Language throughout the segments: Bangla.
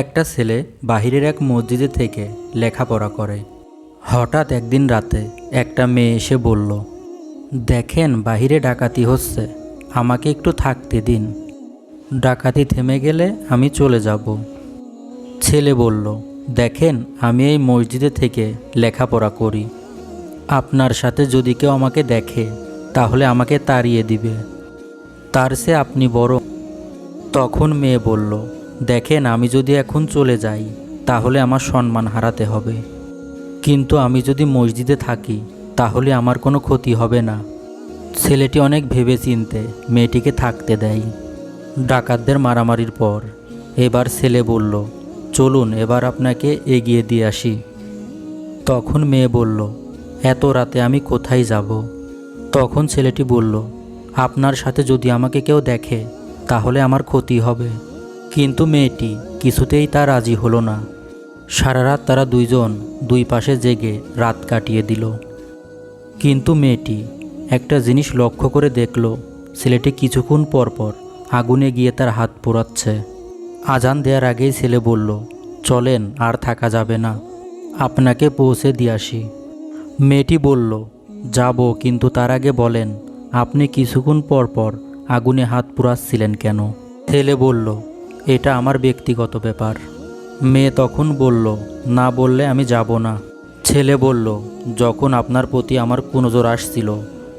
একটা ছেলে বাহিরের এক মসজিদে থেকে লেখাপড়া করে। হঠাৎ একদিন রাতে একটা মেয়ে এসে বলল, দেখেন, বাহিরে ডাকাতি হচ্ছে, আমাকে একটু থাকতে দিন। ডাকাতি থেমে গেলে আমি চলে যাব। ছেলে বলল, দেখেন, আমি এই মসজিদে থেকে লেখাপড়া করি। আপনার সাথে যদি কেউ আমাকে দেখে, তাহলে আমাকে তাড়িয়ে দিবে। তার সে আপনি বড় তখন মেয়ে বলল দেখেন, আমি যদি এখন চলে যাই, তাহলে আমার সম্মান হারাতে হবে। কিন্তু আমি যদি মসজিদে থাকি, তাহলে আমার কোনো ক্ষতি হবে না। ছেলেটি অনেক ভেবে চিনতে মেয়েটিকে থাকতে দেয়। ডাকাতদের মারামারির পর এবার ছেলে বলল, চলুন, এবার আপনাকে এগিয়ে দিয়ে আসি। তখন মেয়ে বলল, এত রাতে আমি কোথায় যাব? তখন ছেলেটি বলল, আপনার সাথে যদি আমাকে কেউ দেখে, তাহলে আমার ক্ষতি হবে। কিন্তু মেয়েটি কিছুতেই তা রাজি হলো না। সারা রাত তারা দুইজন দুই পাশে জেগে রাত কাটিয়ে দিল। কিন্তু মেয়েটি একটা জিনিস লক্ষ্য করে দেখল, ছেলেটি কিছুক্ষণ পর পর আগুনে গিয়ে তার হাত পোড়াচ্ছে। আজান দেওয়ার আগেই ছেলে বলল, চলেন, আর থাকা যাবে না। আপনাকে পৌঁছে দিয়ে আসি। মেয়েটি বলল, যাব, কিন্তু তার আগে বলেন, আপনি কিছুক্ষণ পর পর আগুনে হাত পুড়াচ্ছিলেন কেন? ছেলে বলল এটা আমার ব্যক্তিগত ব্যাপার। মেয়ে তখন বলল, না বললে আমি যাব না। ছেলে বলল, যখন আপনার প্রতি আমার কুনজর আসছিল,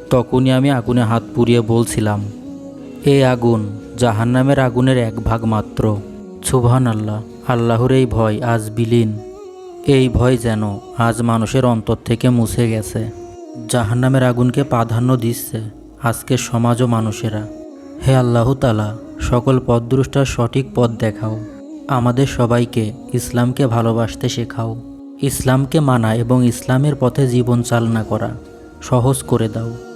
তখনই আমি আগুনে হাত পুড়িয়ে বলছিলাম এই আগুন, জাহান্নামের আগুনের এক ভাগ মাত্র। সুবহান আল্লাহ আল্লাহর এই ভয় আজ বিলীন। এই ভয় যেন আজ মানুষের অন্তর থেকে মুছে গেছে। জাহান্নামের আগুনকে প্রাধান্য দিচ্ছে আজকের সমাজ ও মানুষেরা। হে আল্লাহ তালা সকল পথদ্রষ্টার সঠিক পথ দেখাও। আমাদের সবাইকে ইসলামকে ভালোবাসতে শেখাও। ইসলামকে মানা এবং ইসলামের পথে জীবন চালনা করা সহজ করে দাও।